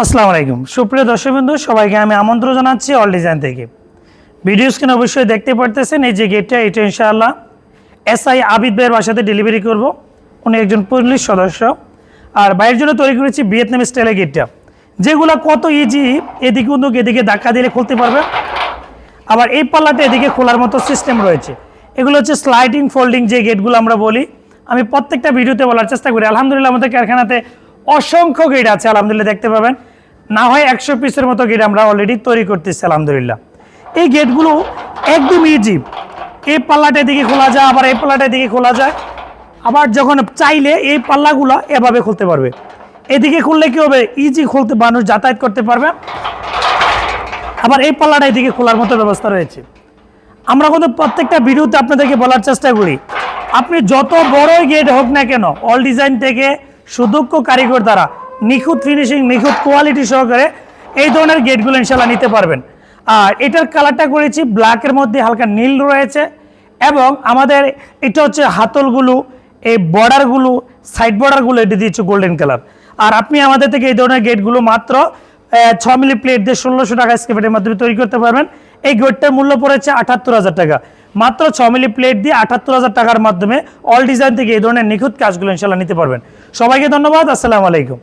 আসসালামু আলাইকুম। সুপ্রিয় দর্শকবন্ধু সবাইকে আমি আমন্ত্রণ জানাচ্ছি অল ডিজাইন থেকে। ভিডিও স্ক্রিন অবশ্যই দেখতে পারতেছেন, এই যে গেটটা এটা ইনশাআল্লাহ এস আই আবিদ ভাইয়ের বাসাতে ডেলিভারি করব। উনি একজন পুলিশ সদস্য। আর বাইরের জন্য তৈরি করেছি ভিয়েতনাম স্টাইলের গেটটা যেগুলো কত ইজি এদিকে উন্দুক এদিকে ধাক্কা দিলে খুলতে পারবে। আবার এই পাল্লাটা এদিকে খোলার মতো সিস্টেম রয়েছে। এগুলো হচ্ছে স্লাইডিং ফোল্ডিং যে গেটগুলো আমরা বলি। আমি প্রত্যেকটা ভিডিওতে বলার চেষ্টা করি। আলহামদুলিল্লাহ, আমাদের কারখানাতে অসংখ্য গেট আছে, আলহামদুলিল্লাহ, দেখতে পাবেন। না হয় একশো পিসের মতো গেট আমরা অলরেডি তৈরি করতেছি, আলহামদুলিল্লাহ। এই গেটগুলো একদম ইজি এই পাল্লাটা এদিকে খোলা যায়, আবার এই পাল্লাটা এদিকে খোলা যায়। আবার যখন চাইলে এই পাল্লাগুলো এভাবে খুলতে পারবে। এদিকে খুললে কি হবে? ইজি খুলতে, মানুষ যাতায়াত করতে পারবে। আবার এই পাল্লাটা এদিকে খোলার মতো ব্যবস্থা রয়েছে। আমরা কিন্তু প্রত্যেকটা ভিডিওতে আপনাদেরকে বলার চেষ্টা করি, আপনি যত বড়ই গেট হোক না কেন অল ডিজাইন থেকে সুদক্ষ কারিগর দ্বারা নিখুঁত ফিনিশিং নিখুঁত কোয়ালিটি সহকারে এই ধরনের গেটগুলো ইনশাল্লাহ নিতে পারবেন। আর এটার কালারটা করেছি ব্ল্যাকের মধ্যে হালকা নীল রয়েছে এবং আমাদের এটা হচ্ছে হাতলগুলো, এই বর্ডারগুলো সাইড বর্ডারগুলো এটা দিয়েছে গোল্ডেন কালার আর আপনি আমাদের থেকে এই ধরনের গেটগুলো মাত্র ছ মিলি প্লেট দিয়ে ষোলোশো টাকা স্কেপেটের মাধ্যমে তৈরি করতে পারবেন। এই গেটটার মূল্য পড়েছে আটাত্তর হাজার টাকা। মাত্র ছ মিলি প্লেট দিয়ে আটাত্তর হাজার টাকার মাধ্যমে অল ডিজাইন থেকে এই ধরনের নিখুঁত কাজগুলো ইনশাল্লাহ নিতে পারবেন। সবাইকে ধন্যবাদ, আসসালামু আলাইকুম।